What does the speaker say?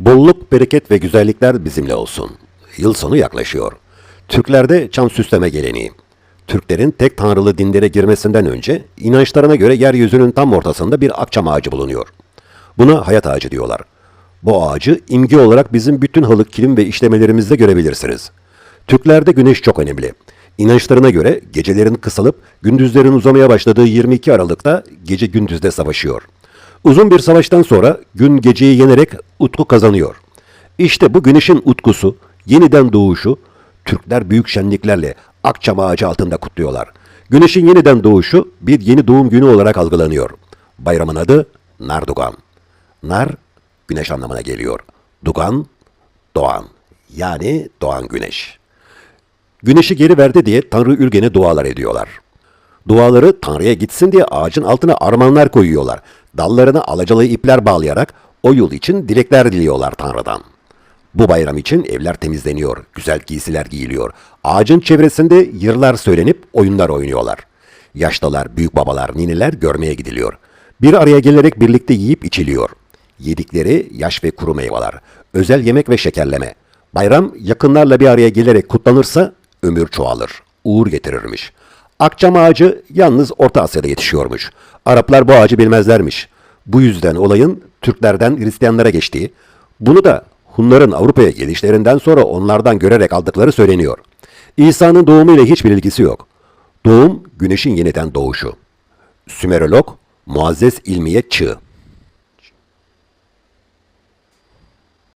Bolluk, bereket ve güzellikler bizimle olsun. Yıl sonu yaklaşıyor. Türklerde çam süsleme geleneği. Türklerin tek tanrılı dinlere girmesinden önce inançlarına göre yeryüzünün tam ortasında bir akçam ağacı bulunuyor. Buna hayat ağacı diyorlar. Bu ağacı imge olarak bizim bütün halık, kilim ve işlemelerimizde görebilirsiniz. Türklerde güneş çok önemli. İnançlarına göre gecelerin kısalıp gündüzlerin uzamaya başladığı 22 Aralık'ta gece gündüzde savaşıyor. Uzun bir savaştan sonra gün geceyi yenerek utku kazanıyor. İşte bu güneşin utkusu, yeniden doğuşu, Türkler büyük şenliklerle akçam ağacı altında kutluyorlar. Güneşin yeniden doğuşu bir yeni doğum günü olarak algılanıyor. Bayramın adı Nardugan. Nar, güneş anlamına geliyor. Dugan, doğan. Yani doğan güneş. Güneşi geri verdi diye Tanrı Ülgen'e dualar ediyorlar. Duaları Tanrı'ya gitsin diye ağacın altına armağanlar koyuyorlar. Dallarına alacalı ipler bağlayarak o yıl için dilekler diliyorlar Tanrı'dan. Bu bayram için evler temizleniyor, güzel giysiler giyiliyor. Ağacın çevresinde yırlar söylenip oyunlar oynuyorlar. Yaşlılar, büyük babalar, nineler görmeye gidiliyor. Bir araya gelerek birlikte yiyip içiliyor. Yedikleri yaş ve kuru meyveler, özel yemek ve şekerleme. Bayram yakınlarla bir araya gelerek kutlanırsa ömür çoğalır, uğur getirirmiş. Akçam ağacı yalnız Orta Asya'da yetişiyormuş. Araplar bu ağacı bilmezlermiş. Bu yüzden olayın Türklerden Hristiyanlara geçtiği, bunu da Hunların Avrupa'ya gelişlerinden sonra onlardan görerek aldıkları söyleniyor. İsa'nın doğumu ile hiçbir ilgisi yok. Doğum, güneşin yeniden doğuşu. Sümerolog Muazzez İlmiye Çığ